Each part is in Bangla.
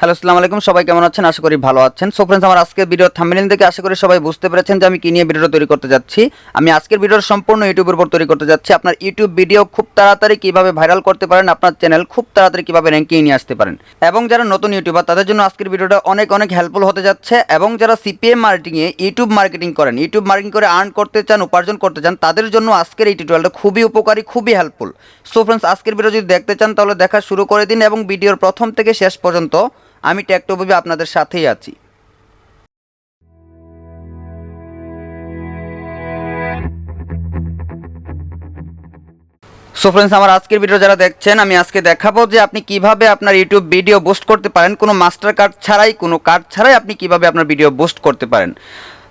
হ্যালো, আসসালামু আলাইকুম। সবাই কেমন আছেন? আশা করি ভালো আছেন। সো ফ্রেন্ডস আমার আজকের ভিডিও থাম্বনেল থেকে আশা করি সবাই বুঝতে পেরেছেন যে আমি কি নিয়ে ভিডিওটা তৈরি করতে যাচ্ছি। আমি আজকের ভিডিওর সম্পূর্ণ ইউটিউবের উপর তৈরি করতে যাচ্ছি। আপনার ইউটিউব ভিডিও খুব তাড়াতাড়ি কীভাবে ভাইরাল করতে পারেন, আপনার চ্যানেল খুব তাড়াতাড়ি কীভাবে র্যাঙ্কিং নিয়ে আসতে পারেন। এবং যারা নতুন ইউটিউবার তাদের জন্য আজকের ভিডিওটা অনেক অনেক হেল্পফুল হতে যাচ্ছে। এবং যারা সিপিএম মার্কেটিংয়ে ইউটিউব মার্কেটিং করেন ইউটিউব মার্কেটিং করে আর্ন করতে চান, উপার্জন করতে চান, তাদের জন্য আজকের এই টিউটোরিয়ালটা খুবই উপকারী, খুবই হেল্পফুল সো ফ্রেন্ডস আজকের ভিডিও যদি দেখতে চান, তাহলে দেখা শুরু করে দিন এবং ভিডিওর প্রথম থেকে শেষ পর্যন্ত আমি ট্যাক্টোভাবে আপনাদের সাথেই আছি। সো ফ্রেন্ডস আমার আজকের ভিডিও যারা দেখছেন, আমি আজকে দেখাবো যে আপনি কীভাবে আপনার ইউটিউব ভিডিও বুস্ট করতে পারেন। কোনো মাস্টার কার্ড ছাড়াই, কোনো কার্ড ছাড়াই আপনি কীভাবে আপনার ভিডিও বুস্ট করতে পারেন।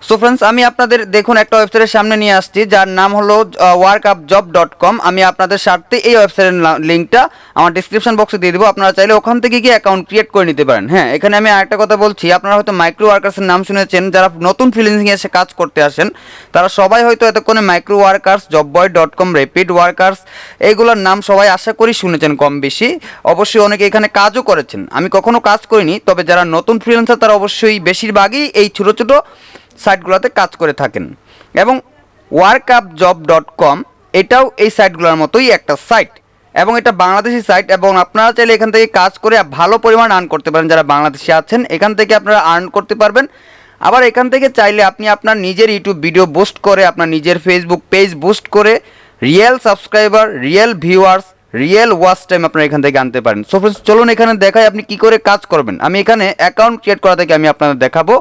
সো ফ্রেন্ডস আমি আপনাদের দেখুন একটা ওয়েবসাইটের সামনে নিয়ে আসছি, যার নাম হলো work up job dot com আমি আপনাদের স্বার্থে এই ওয়েবসাইটের লিঙ্কটা আমার ডিসক্রিপশন বক্সে দিয়ে দেবো। আপনারা চাইলে ওখান থেকে গিয়ে অ্যাকাউন্ট ক্রিয়েট করে নিতে পারেন। হ্যাঁ এখানে আমি আরেকটা কথা বলছি, আপনারা হয়তো মাইক্রো ওয়ার্কার্সের নাম শুনেছেন, যারা নতুন ফ্রিল্যান্সিং এসে কাজ করতে আসেন, তারা সবাই হয়তো এতক্ষণে micro workers job boy dot com rapid workers এইগুলোর নাম সবাই আশা করি শুনেছেন কম বেশি। অবশ্যই অনেকে এখানে কাজও করেছেন। আমি কখনো কাজ করিনি, তবে যারা নতুন ফ্রিল্যান্সার তারা অবশ্যই বেশিরভাগই এই ছোটো ছোটো সাইটগুলোতে কাজ করে থাকেন। এবং work up job dot com এটাও এই সাইটগুলোর মতোই একটা সাইট। এবং এটা বাংলাদেশি সাইট এবং আপনারা চাইলে এখান থেকে কাজ করে ভালো পরিমাণ আর্ন করতে পারেন যারা বাংলাদেশে আছেন। এখান থেকে আপনারা আর্ন করতে পারবেন। আবার এখান থেকে চাইলে আপনি আপনার নিজের ইউটিউব ভিডিও বুস্ট করে, আপনার নিজের ফেসবুক পেজ বুস্ট করে real subscriber real viewers real watch time আপনারা এখান থেকে আনতে পারেন। সো ফ্রেন্ডস চলুন এখানে দেখাই আপনি কি করে কাজ করবেন। আমি এখানে অ্যাকাউন্ট ক্রিয়েট করা থেকে আমি আপনাদের দেখাবো।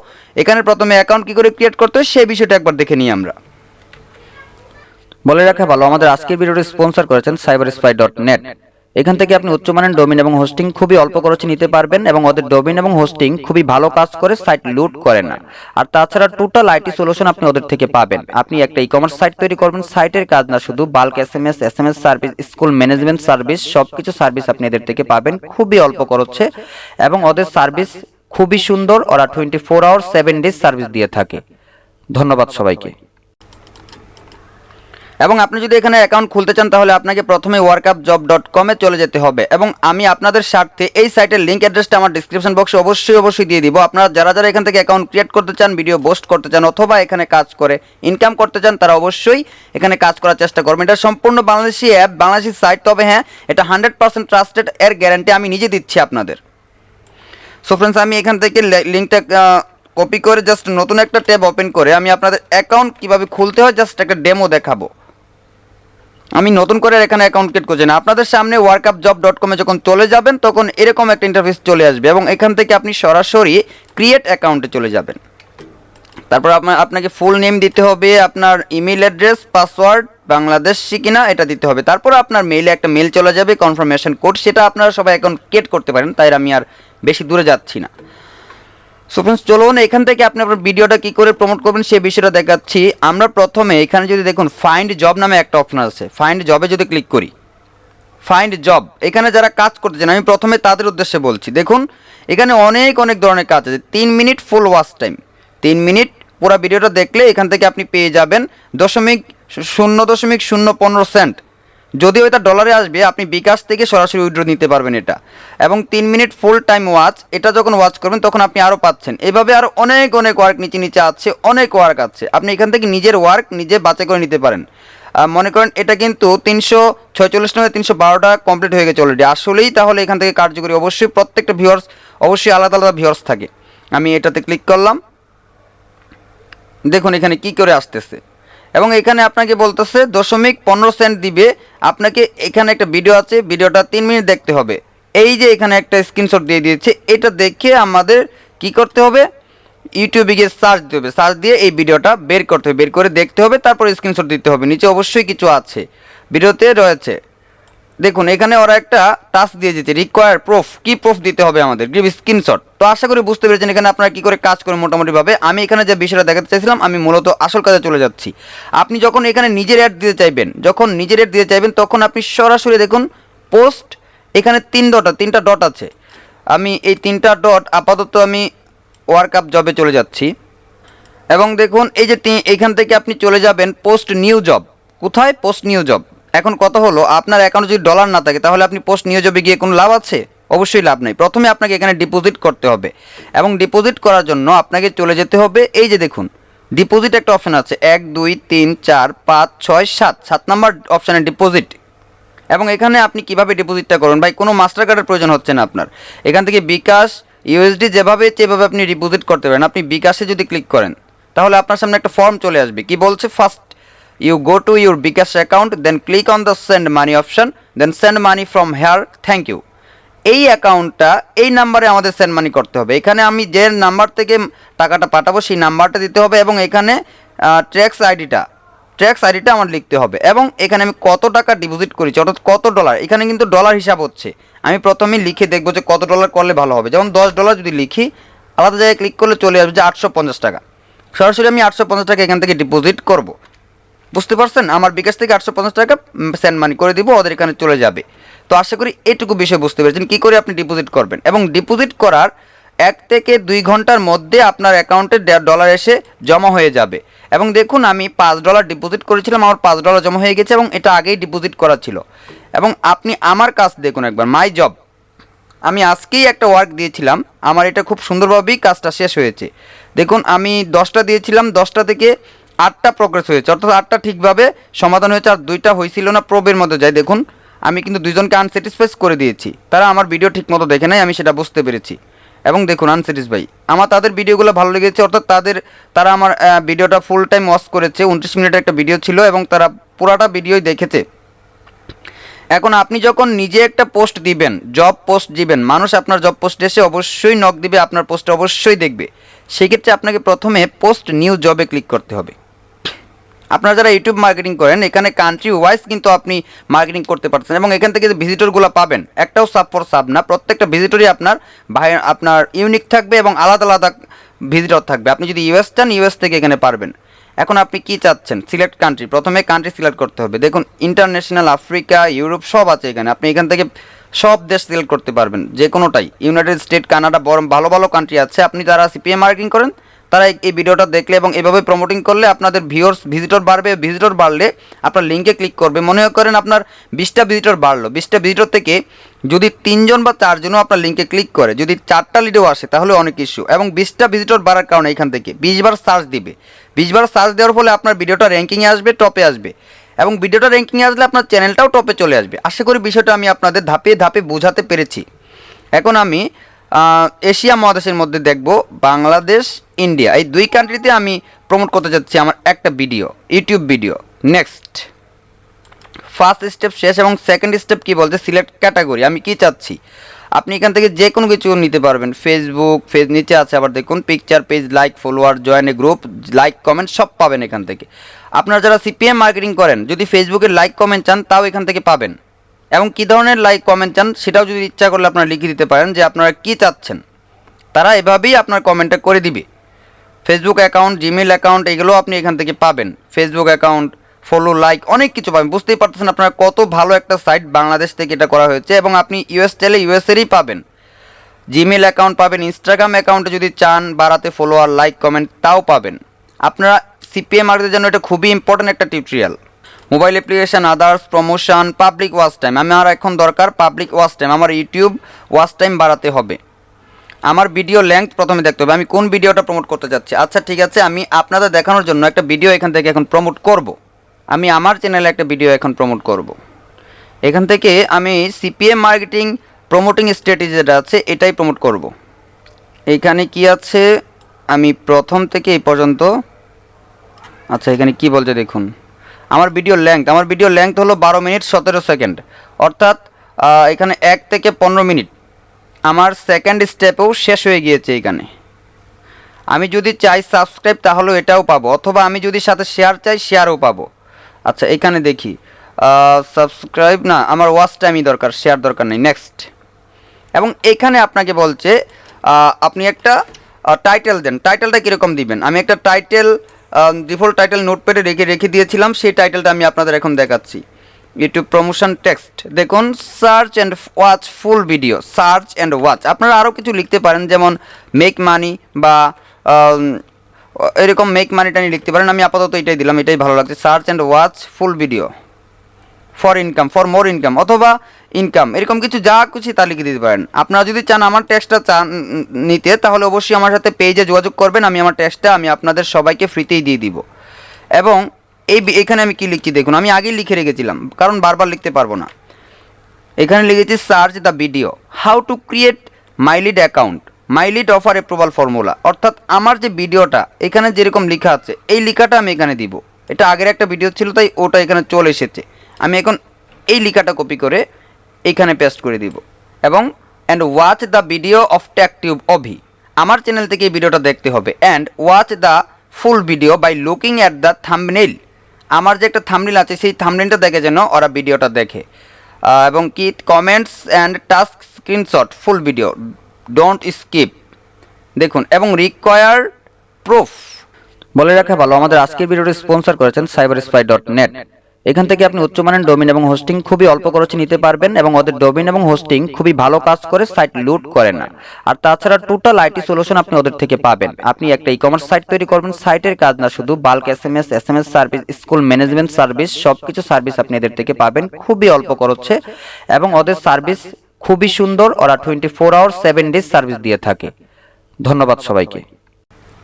এখানে প্রথমে অ্যাকাউন্ট কি করে ক্রিয়েট করতে হয়, সেই বিষয়টা একবার দেখে নিই আমরা। বলে রাখা ভালো, আমাদের আজকের ভিডিওটি স্পন্সর করেছেন সাইবার স্পাই ডট নেট এখান থেকে আপনি উচ্চমানের ডোমিন এবং হোস্টিং খুবই অল্প খরচে নিতে পারবেন এবং ওদের ডোমিন এবং হোস্টিং খুবই ভালো কাজ করে সাইট লুট করে না। আর তাছাড়া টোটাল আইটি সলিউশন আপনি ওদের থেকে পাবেন। আপনি একটা ই কমার্স সাইট তৈরি করবেন, সাইটের কাজ না, শুধু bulk S M S S M S service school management service সব কিছু সার্ভিস আপনি এদের থেকে পাবেন খুবই অল্প খরচে এবং ওদের সার্ভিস খুবই সুন্দর। ওরা twenty four hour seven days service দিয়ে থাকে। ধন্যবাদ সবাইকে। এবং আপনি যদি এখানে অ্যাকাউন্ট খুলতে চান, তাহলে আপনাকে প্রথমে ওয়ার্কআপ জব ডট কমে চলে যেতে হবে। এবং আমি আপনাদের স্বার্থে এই সাইটের লিঙ্ক অ্যাড্রেসটা আমার ডিসক্রিপশন বক্সে অবশ্যই অবশ্যই দিয়ে দিব। আপনারা যারা যারা এখান থেকে অ্যাকাউন্ট ক্রিয়েট করতে চান ভিডিও পোস্ট করতে চান, অথবা এখানে কাজ করে ইনকাম করতে চান, তারা অবশ্যই এখানে কাজ করার চেষ্টা করবেন। এটা সম্পূর্ণ বাংলাদেশি অ্যাপ বাংলাদেশি সাইট তবে হ্যাঁ এটা হান্ড্রেড পার্সেন্ট ট্রাস্টেড এর গ্যারান্টি আমি নিজে দিচ্ছি আপনাদের। সো ফ্রেন্ডস আমি এখান থেকে লিঙ্কটা কপি করে জাস্ট নতুন একটা ট্যাব ওপেন করে আমি আপনাদের অ্যাকাউন্ট কীভাবে খুলতে হয় জাস্ট একটা ডেমো দেখাবো। আমি নতুন করে এখানে অ্যাকাউন্ট ক্রিয়েট করছি না। আপনাদের সামনে ওয়ার্কআপ জব ডট কমে যখন চলে যাবেন, তখন এরকম একটা ইন্টারফেস চলে আসবে এবং এখান থেকে আপনি সরাসরি ক্রিয়েট অ্যাকাউন্টে চলে যাবেন। তারপর আপনার আপনাকে ফুল নেম দিতে হবে, আপনার ইমেল অ্যাড্রেস পাসওয়ার্ড বাংলাদেশি কিনা এটা দিতে হবে। তারপর আপনার মেইলে একটা মেল চলে যাবে কনফার্মেশন কোড সেটা আপনারা সবাই অ্যাকাউন্ট ক্রিয়েট করতে পারেন, তাই আমি আর বেশি দূরে যাচ্ছি না। সো ফ্রেন্ডস চলুন, এখান থেকে আপনি আপনার ভিডিওটা কি করে প্রমোট করবেন সেই বিষয়টা দেখাচ্ছি। আমরা প্রথমে এখানে যদি দেখুন ফাইন্ড জব নামে একটা অপশন আছে। ফাইন্ড জবে যদি ক্লিক করি ফাইন্ড জব এখানে যারা কাজ করতে চান আমি প্রথমে তাদের উদ্দেশ্যে বলছি। দেখুন, এখানে অনেক অনেক ধরনের কাজ আছে। তিন মিনিট ফুল ওয়াচ টাইম তিন মিনিট পুরো ভিডিওটা দেখলে এখান থেকে আপনি পেয়ে যাবেন দশমিক শূন্য দশমিক শূন্য পনেরো সেন্ট যদিও এটা ডলারে আসবে, আপনি বিকাশ থেকে সরাসরি উইড্রো নিতে পারবেন এটা। এবং তিন মিনিট ফুল টাইম ওয়াচ এটা যখন ওয়াচ করবেন, তখন আপনি আরও পাচ্ছেন। এভাবে আরও অনেক অনেক ওয়ার্ক নিচে নিচে আছে, অনেক ওয়ার্ক আছে। আপনি এখান থেকে নিজের ওয়ার্ক নিজে বাছাই করে নিতে পারেন। মনে করেন, এটা কিন্তু তিনশো ছয়চল্লিশ টাকা তিনশো বারোটা কমপ্লিট হয়ে গেছে অলরেডি আসলেই তাহলে এখান থেকে কার্যকরী অবশ্যই প্রত্যেকটা ভিউয়ার্স অবশ্যই আলাদা আলাদা ভিউয়ার্স থাকে। আমি এটাতে ক্লিক করলাম। দেখুন এখানে কি করে আসতেছে। এবং এখানে আপনাকে বলতেছে দশমিক পনেরো সেন্ট দিবে। আপনাকে এখানে একটা ভিডিও আছে ভিডিওটা তিন মিনিট দেখতে হবে। এই যে এখানে একটা স্ক্রিনশট দিয়ে দিয়েছে, এটা দেখে আমাদের কি করতে হবে? ইউটিউবে গিয়ে সার্চ দিতে হবে। সার্চ দিয়ে এই ভিডিওটা বের করতে হবে, বের করে দেখতে হবে, তারপর স্ক্রিনশট দিতে হবে। নিচে অবশ্যই কিছু আছে। ভিডিওতে রয়েছে। দেখুন, এখানে ওরা একটা টাস্ক দিয়ে দিয়েছে রিকোয়ার প্রুফ কি প্রুফ দিতে হবে আমাদের? গ্রিভ স্ক্রিনশট তো আশা করি বুঝতে পেরেছেন এখানে আপনারা কী করে কাজ করেন মোটামুটিভাবে। আমি এখানে যে বিষয়টা দেখাতে চাইছিলাম, আমি মূলত আসল কাজে চলে যাচ্ছি। আপনি যখন এখানে নিজের অ্যাড দিতে চাইবেন, যখন নিজের অ্যাড দিতে চাইবেন, তখন আপনি সরাসরি দেখুন পোস্ট এখানে তিন ডট তিনটা ডট আছে। আমি এই তিনটা ডট আপাতত আমি ওয়ার্ক আপ জবে চলে যাচ্ছি। এবং দেখুন, এই যে এখান থেকে আপনি চলে যাবেন পোস্ট নিউ জব কোথায়? পোস্ট নিউ জব এখন কথা হলো, আপনার অ্যাকাউন্টে যদি ডলার না থাকে, তাহলে আপনি পোস্ট নিউ জবে গিয়ে কোনো লাভ আছে? অবশ্যই লাভ নেই। প্রথমে আপনাকে এখানে ডিপোজিট করতে হবে এবং ডিপোজিট করার জন্য আপনাকে চলে যেতে হবে, এই যে দেখুন ডিপোজিট একটা অপশান আছে, এক, দুই, তিন, চার, পাঁচ, ছয়, সাত সাত নাম্বার অপশানে ডিপোজিট এবং এখানে আপনি কীভাবে ডিপোজিটটা করুন? ভাই, কোনো মাস্টার কার্ডের প্রয়োজন হচ্ছে না আপনার। এখান থেকে বিকাশ ইউএসডি যেভাবে যেভাবে আপনি ডিপোজিট করতে পারেন। আপনি বিকাশে যদি ক্লিক করেন, তাহলে আপনার সামনে একটা ফর্ম চলে আসবে। কি বলছে? First you go to your bKash account then click on the send money option then send money from here thank you এই অ্যাকাউন্টটা, এই নাম্বারে আমাদের সেন্ড মানি করতে হবে। এখানে আমি যে নাম্বার থেকে টাকাটা পাঠাবো, সেই নাম্বারটা দিতে হবে এবং এখানে ট্যাক্স আইডিটা ট্র্যাক্স আইডিটা আমার লিখতে হবে এবং এখানে আমি কত টাকা ডিপোজিট করেছি, অর্থাৎ কত ডলার এখানে কিন্তু ডলার হিসাব হচ্ছে। আমি প্রথমেই লিখে দেখব যে কত ডলার করলে ভালো হবে। যেমন দশ ডলার যদি লিখি, আলাদা জায়গায় ক্লিক করলে চলে আসবে যে আটশো পঞ্চাশ টাকা। সরাসরি আমি আটশো পঞ্চাশ টাকা এখান থেকে ডিপোজিট করব। বুঝতে পারছেন? আমার বিকাশ থেকে আটশো পঞ্চাশ টাকা সেন্ড মানি করে দিব, ওদের এখানে চলে যাবে। তো আশা করি এটুকু বিষয় বুঝতে পেরেছেন, কী করে আপনি ডিপোজিট করবেন? এবং ডিপোজিট করার এক থেকে দুই ঘণ্টার মধ্যে আপনার অ্যাকাউন্টে ডলার এসে জমা হয়ে যাবে। এবং দেখুন, আমি পাঁচ ডলার ডিপোজিট করেছিলাম, আমার পাঁচ ডলার জমা হয়ে গেছে এবং এটা আগেই ডিপোজিট করা ছিল। এবং আপনি আমার কাজ দেখুন একবার মাই জব আমি আজকেই একটা ওয়ার্ক দিয়েছিলাম, আমার এটা খুব সুন্দরভাবেই কাজটা শেষ হয়েছে। দেখুন, আমি দশটা দিয়েছিলাম, দশটা থেকে আটটা প্রোগ্রেস হয়েছে। অর্থাৎ আটটা ঠিকভাবে সমাধান হয়েছে আর দুইটা হয়েছিল না প্রবের মধ্যে। যায় দেখুন, আমি কিন্তু দুজনকে আনস্যাটিসফাইস করে দিয়েছি। তারা আমার ভিডিও ঠিকমতো দেখে নাই, আমি সেটা বুঝতে পেরেছি। এবং দেখুন আনস্যাটিসফাই আমার তাদের ভিডিওগুলো ভালো লেগেছে, অর্থাৎ তাদের, তারা আমার ভিডিওটা ফুল টাইম ওয়াচ করেছে। উনত্রিশ মিনিটের একটা ভিডিও ছিল এবং তারা পুরাটা ভিডিওই দেখেছে। এখন আপনি যখন নিজে একটা পোস্ট দিবেন জব পোস্ট দিবেন, মানুষ আপনার জব পোস্ট এসে অবশ্যই নক দিবে, আপনার পোস্ট অবশ্যই দেখবে। সেক্ষেত্রে আপনাকে প্রথমে পোস্ট নিউ জবে ক্লিক করতে হবে। আপনারা যারা ইউটিউব মার্কেটিং করেন, এখানে কান্ট্রি ওয়াইজ কিন্তু আপনি মার্কেটিং করতে পারছেন এবং এখান থেকে যে ভিজিটরগুলো পাবেন, একটাও সাব ফর সাব না, প্রত্যেকটা ভিজিটরই আপনার ভাই, আপনার ইউনিক থাকবে এবং আলাদা আলাদা ভিজিটর থাকবে। আপনি যদি ইউএস চান ইউএস থেকে এখানে পারবেন। এখন আপনি কি চাচ্ছেন? সিলেক্ট কান্ট্রি প্রথমে কান্ট্রি সিলেক্ট করতে হবে। দেখুন ইন্টারন্যাশনাল আফ্রিকা ইউরোপ সব আছে এখানে। আপনি এখান থেকে সব দেশ সিলেক্ট করতে পারবেন যে কোনোটাই ইউনাইটেড স্টেট কানাডা বরং ভালো ভালো কান্ট্রি আছে। আপনি যারা সিপিএম মার্কেটিং করেন তারা এই- ভিডিওটা দেখলে এবং এভাবে প্রমোটিং করলে আপনাদের ভিউয়ার্স ভিজিটর বাড়বে। ভিজিটর বাড়লে আপনার লিঙ্কে ক্লিক করবে। মনে করেন আপনার বিশটা ভিজিটর বাড়লো। বিশটা ভিজিটর থেকে যদি তিনজন বা চারজনও আপনার লিঙ্কে ক্লিক করে, যদি চারটা লিডেও আসে, তাহলে অনেক ইস্যু এবং বিশটা ভিজিটর বাড়ার কারণে এখান থেকে বিশবার সার্চ দিবে। বিশবার সার্চ দেওয়ার ফলে আপনার ভিডিওটা র্যাঙ্কিংয়ে আসবে টপে আসবে। এবং ভিডিওটা র্যাঙ্কিংয়ে আসলে আপনার চ্যানেলটাও টপে চলে আসবে। আশা করি বিষয়টা আমি আপনাদের ধাপে ধাপে বোঝাতে পেরেছি। এখন আমি এশিয়া মহাদেশের মধ্যে দেখব বাংলাদেশ, ইন্ডিয়া। এই দুই কান্ট্রিতে আমি প্রমোট করতে যাচ্ছি আমার একটা video YouTube video next first step শেষ এবং সেকেন্ড স্টেপ কি বলছে? সিলেক্ট ক্যাটাগরি আমি কি চাচ্ছি? আপনি এখান থেকে যে কোনো কিছু নিতে পারবেন। ফেসবুক ফেস নিচে আছে, আবার দেখুন picture page like follower join a group like comment সব পাবেন এখান থেকে। আপনারা যারা সিপিএম মার্কেটিং করেন, যদি ফেসবুকে লাইক কমেন্ট চান, তাও এখান থেকে পাবেন। এবং কী ধরনের লাইক কমেন্ট চান সেটাও যদি ইচ্ছা করলে আপনারা লিখে দিতে পারেন যে আপনারা কী চাচ্ছেন। তারা এভাবেই আপনার কমেন্টটা করে দিবে। ফেসবুক অ্যাকাউন্ট জিমেল অ্যাকাউন্ট এগুলো আপনি এখান থেকে পাবেন। ফেসবুক অ্যাকাউন্ট ফলো লাইক অনেক কিছু পাবেন। বুঝতেই পারতেছেন আপনারা কত ভালো একটা সাইট বাংলাদেশ থেকে এটা করা হয়েছে এবং আপনি ইউএস চাইলে ইউএসেরই পাবেন। জিমেল অ্যাকাউন্ট পাবেন ইনস্টাগ্রাম অ্যাকাউন্টে যদি চান বাড়াতে ফলোয়ার লাইক কমেন্ট তাও পাবেন। আপনারা সিপিএম মার্কেটের জন্য এটা খুবই ইম্পর্ট্যান্ট একটা tutorial mobile application others promotion public watch time আমার এখন দরকার পাবলিক ওয়াচ টাইম আমার ইউটিউব ওয়াচ টাইম বাড়াতে হবে। আমার ভিডিও লেংথ প্রথমে দেখতে হবে। আমি কোন ভিডিওটা প্রমোট করতে যাচ্ছি? আচ্ছা ঠিক আছে। আমি আপনাদের দেখানোর জন্য একটা ভিডিও এখান থেকে এখন প্রমোট করব। আমি আমার চ্যানেলে একটা ভিডিও এখন প্রমোট করব। এখান থেকে আমি সিপিএম মার্কেটিং প্রমোটিং স্ট্র্যাটেজি যেটা আছে, এটাই প্রমোট করব। এইখানে কি আছে? আমি প্রথম থেকে এই পর্যন্ত আচ্ছা এখানে কি বলছে দেখুন। আমার ভিডিও লেংথ আমার ভিডিও লেংথ হলো বারো মিনিট সতেরো সেকেন্ড অর্থাৎ এখানে এক থেকে পনেরো মিনিট। আমার সেকেন্ড স্টেপেও শেষ হয়ে গিয়েছে এখানে। আমি যদি চাই সাবস্ক্রাইব তাহলেও এটাও পাবো। অথবা আমি যদি সাথে শেয়ার চাই শেয়ারও পাবো। আচ্ছা এখানে দেখি। সাবস্ক্রাইব না, আমার ওয়াচ টাইমই দরকার শেয়ার দরকার নেই। নেক্সট এবং এখানে আপনাকে বলছে আপনি একটা টাইটেল দেন। টাইটেলটা কীরকম দিবেন? আমি একটা টাইটেল ডিফল্ট টাইটেল নোটপ্যাডে রেখে রেখে দিয়েছিলাম, সেই টাইটেলটা আমি আপনাদের এখন দেখাচ্ছি। ইউটিউব প্রমোশন টেক্সট দেখুন search and watch full video search and watch আপনারা আরও কিছু লিখতে পারেন, যেমন মেক মানি বা এরকম মেক মানি টানি লিখতে পারেন। আমি আপাতত এটাই দিলাম, এটাই ভালো লাগছে। Search and watch full video for income for more income অথবা ইনকাম এরকম কিছু যা খুশি তা লিখে দিতে পারেন। আপনারা যদি চান আমার ট্যাক্সটা চান নিতে, তাহলে অবশ্যই আমার সাথে পেজে যোগাযোগ করবেন, আমি আমার ট্যাক্সটা আমি আপনাদের সবাইকে ফ্রিতেই দিয়ে দিব। এবং এই এখানে আমি কি লিখছি দেখুন, আমি আগেই লিখে রেখেছিলাম, কারণ বারবার লিখতে পারব না। এখানে লিখেছি search the video how to create MyLead account MyLead offer approval formula অর্থাৎ আমার যে ভিডিওটা এখানে যেরকম লেখা আছে, এই লেখাটা আমি এখানে দিব। এটা আগের একটা ভিডিও ছিল, তাই ওটা এখানে চলে এসেছে। আমি এখন এই লেখাটা কপি করে এখানে পেস্ট করে দিব। এবং and watch the video of TechTube Abhi আমার চ্যানেল থেকে এই ভিডিওটা দেখতে হবে। And watch the full video by looking at the thumbnail আমার যে একটা থামনেল আছে সেই থামনেলটা দেখে যেন ওরা ভিডিওটা দেখে। এবং কি comments and task screenshot full video don't skip দেখুন এবং রিকোয়ার প্রুফ বলে রাখা ভালো আমাদের আজকের ভিডিওটি স্পন্সর করেছেন সাইবার স্পাই ডট নেট এখান থেকে আপনি উচ্চমানের ডোমিন এবং হোস্টিং খুবই অল্প খরচে নিতে পারবেন এবং ওদের ডোমিন এবং হোস্টিং খুবই ভালো কাজ করে, সাইট লুট করে না। আর তাছাড়া টোটাল আইটি সলিউশন আপনি ওদের থেকে পাবেন। আপনি একটা ই কমার্স সাইট তৈরি করবেন, সাইটের কাজ না, শুধু bulk S M S S M S service school management service সব কিছু সার্ভিস আপনি এদের থেকে পাবেন খুবই অল্প খরচে এবং ওদের সার্ভিস খুবই সুন্দর, ওরা twenty four hour seven days service দিয়ে থাকে। ধন্যবাদ সবাইকে।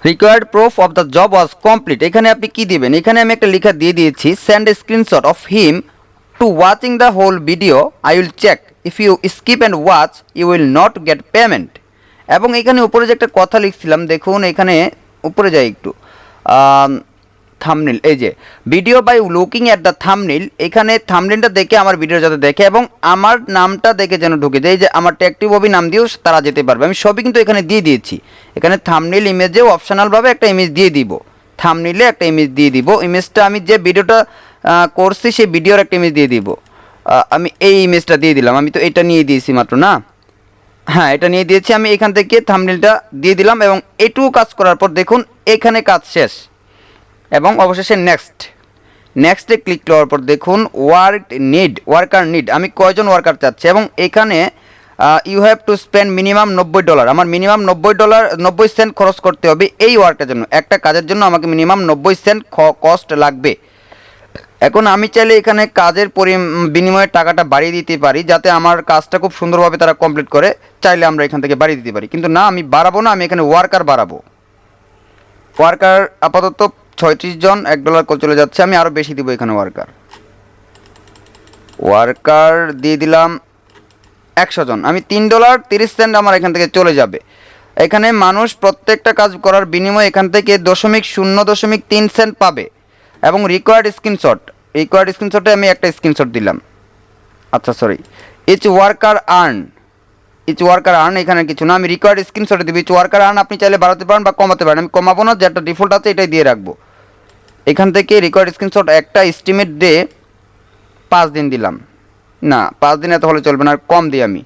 Required proof of the job was complete এখানে আপনি কি দিবেন? এখানে আমি একটা লেখা দিয়ে দিয়েছি send screenshot of him to watching the whole video I will check if you skip and watch you will not get payment এবং এখানে উপরে যে একটা কথা লিখছিলাম, দেখুন, এখানে উপরে যাই একটু। থামনিল এই যে video by looking at the thumbnail এখানে থামনিলটা দেখে আমার ভিডিও যাতে দেখে এবং আমার নামটা দেখে যেন ঢুকে যায়। যে, আমার ট্যাক্টিভ ববি নাম দিয়েও তারা যেতে পারবে। আমি সবই কিন্তু এখানে দিয়ে দিয়েছি। এখানে থামনিল ইমেজেও অপশনালভাবে একটা ইমেজ দিয়ে দিব। থামনিলে একটা ইমেজ দিয়ে দিব। ইমেজটা আমি যে ভিডিওটা করছি সেই ভিডিওর একটা ইমেজ দিয়ে দিব। আমি এই ইমেজটা দিয়ে দিলাম। আমি তো এটা নিয়ে দিয়েছি মাত্র, না? হ্যাঁ এটা নিয়ে দিয়েছি। আমি এখান থেকে থামনেলটা দিয়ে দিলাম এবং এটুকু কাজ করার পর দেখুন, এখানে কাজ শেষ। এবং অবশেষে নেক্সট নেক্সটে ক্লিক করার পর দেখুন ওয়ার্ক নিড ওয়ার্কার নিড আমি কয়জন ওয়ার্কার চাচ্ছি? এবং এখানে you have to spend minimum নব্বই ডলার আমার মিনিমাম নব্বই ডলার নব্বই সেন্ট খরচ করতে হবে এই ওয়ার্কের জন্য। একটা কাজের জন্য আমাকে মিনিমাম নব্বই সেন্ট কস্ট লাগবে। এখন আমি চাইলে এখানে কাজের পরি বিনিময়ে টাকাটা বাড়িয়ে দিতে পারি, যাতে আমার কাজটা খুব সুন্দরভাবে তারা কমপ্লিট করে। চাইলে আমরা এখান থেকে বাড়িয়ে দিতে পারি। কিন্তু না, আমি বাড়াবো না, আমি এখানে ওয়ার্কার বাড়াবো। ওয়ার্কার আপাতত ছয়ত্রিশ জন, এক ডলার করে চলে যাচ্ছে। আমি আরও বেশি দিব এখানে ওয়ার্কার ওয়ার্কার দিয়ে দিলাম একশো জন। আমি তিন ডলার তিরিশ সেন্ট আমার এখান থেকে চলে যাবে। এখানে মানুষ প্রত্যেকটা কাজ করার বিনিময়ে এখান থেকে দশমিক শূন্য দশমিক তিন সেন্ট পাবে এবং রিকোয়ার্ড স্ক্রিনশট রিকোয়ার্ড স্ক্রিনশটে আমি একটা স্ক্রিনশট দিলাম। আচ্ছা sorry each worker earn each worker earn এখানে কিছু না। আমি রিকোয়ার্ড স্ক্রিনশটে দিব ইচ ওয়ার্কার আর্ন আপনি চাইলে বাড়াতে পারেন বা কমাতে পারেন। আমি কমাবো না, যেটা ডিফল্ট আছে, এটাই দিয়ে রাখব। এখান থেকে রেকর্ড স্ক্রিনশট একটা এস্টিমেট ডে পাঁচ দিন দিলাম। না, পাঁচ দিনে তো হলে চলবে না, আর কম দিই আমি।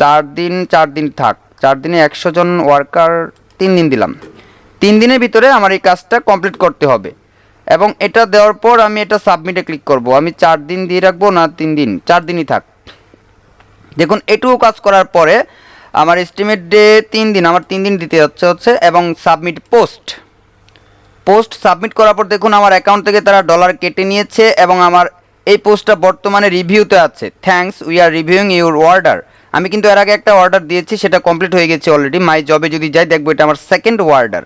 চার দিন চার দিন থাক। চার দিনে একশো জন ওয়ার্কার তিন দিন দিলাম। তিন দিনের ভিতরে আমার এই কাজটা কমপ্লিট করতে হবে। এবং এটা দেওয়ার পর আমি এটা সাবমিটে ক্লিক করব। আমি চার দিন দিয়ে রাখব না, তিন দিন? চার দিনই থাক। দেখুন, এটুকু কাজ করার পরে আমার এস্টিমেট ডে তিন দিন, আমার তিন দিন দিতে হচ্ছে হচ্ছে, এবং সাবমিট পোস্ট পোস্ট সাবমিট করার পর দেখুন, আমার অ্যাকাউন্ট থেকে তারা ডলার কেটে নিয়েছে, এবং আমার এই পোস্টটা বর্তমানে রিভিউতে আছে। Thanks we are reviewing your order আমি কিন্তু এর আগে একটা অর্ডার দিয়েছি, সেটা কমপ্লিট হয়ে গেছে অলরেডি মাই জবে যদি যাই, দেখব এটা আমার সেকেন্ড অর্ডার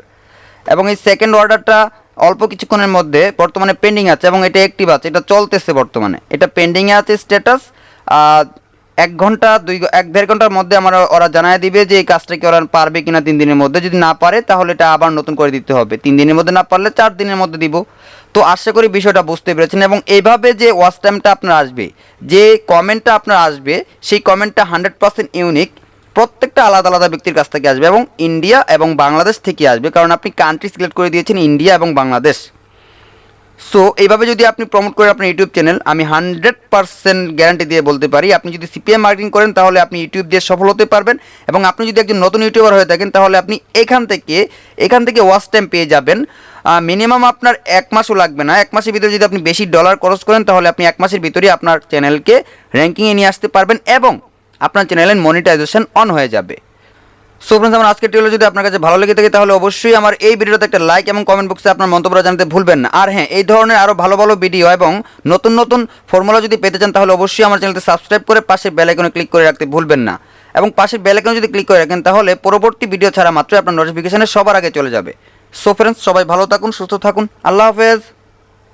এবং এই সেকেন্ড অর্ডারটা অল্প কিছুক্ষণের মধ্যে বর্তমানে পেন্ডিং আছে, এবং এটা অ্যাক্টিভ আছে, এটা চলতেছে বর্তমানে। এটা পেন্ডিংয়ে আছে স্ট্যাটাস এক ঘণ্টা, দুই এক দেড় ঘণ্টার মধ্যে আমার ওরা জানায় দিবে যে এই কাজটা কি ওরা পারবে কিনা তিন দিনের মধ্যে। যদি না পারে, তাহলে এটা আবার নতুন করে দিতে হবে। তিন দিনের মধ্যে না পারলে চার দিনের মধ্যে দিব। তো আশা করি বিষয়টা বুঝতে পেরেছেন এবং এইভাবে যে ওয়াচ টাইমটা আপনার আসবে, যে কমেন্টটা আপনার আসবে, সেই কমেন্টটা হান্ড্রেড পার্সেন্ট ইউনিক প্রত্যেকটা আলাদা আলাদা ব্যক্তির কাছ থেকে আসবে এবং ইন্ডিয়া এবং বাংলাদেশ থেকে আসবে। কারণ আপনি কান্ট্রি সিলেক্ট করে দিয়েছেন ইন্ডিয়া এবং বাংলাদেশ সো এইভাবে যদি আপনি প্রমোট করেন আপনার ইউটিউব চ্যানেল আমি হান্ড্রেড পার্সেন্ট গ্যারান্টি দিয়ে বলতে পারি, আপনি যদি সিপিএম মার্কেটিং করেন তাহলে আপনি ইউটিউব দিয়ে সফল হতে পারবেন এবং আপনি যদি একজন নতুন ইউটিউবার হয়ে থাকেন তাহলে আপনি এখান থেকে এখান থেকে ওয়াচ টাইম পেয়ে যাবেন। মিনিমাম আপনার এক মাসও লাগবে না। এক মাসের ভিতরে যদি আপনি বেশি ডলার খরচ করেন তাহলে আপনি এক মাসের ভিতরেই আপনার চ্যানেলকে র্যাঙ্কিংয়ে নিয়ে আসতে পারবেন এবং আপনার চ্যানেলের মনিটাইজেশন অন হয়ে যাবে। সো ফ্রেন্ডস আমার আজকের টিউটোরিয়াল যদি আপনার কাছে ভালো লেগে থাকে, তাহলে অবশ্যই আমার এই ভিডিওতে একটা লাইক এবং কমেন্ট বক্সে আপনার মন্তব্য জানাতে ভুলবেন না। আর হ্যাঁ এই ধরনের আরও ভালো ভালো ভিডিও এবং নতুন নতুন ফর্মুলা যদি পেতে চান, তাহলে অবশ্যই আমার চ্যানেলটি সাবস্ক্রাইব করে পাশে বেল আইকনে ক্লিক করে রাখতে ভুলবেন না। এবং পাশে বেল আইকনে যদি ক্লিক করে রাখেন, তাহলে পরবর্তী ভিডিও ছাড়া মাত্রই আপনার নোটিফিকেশনে সবার আগে চলে যাবে। সো ফ্রেন্ডস সবাই ভালো থাকুন, সুস্থ থাকুন। আল্লাহ হাফেজ।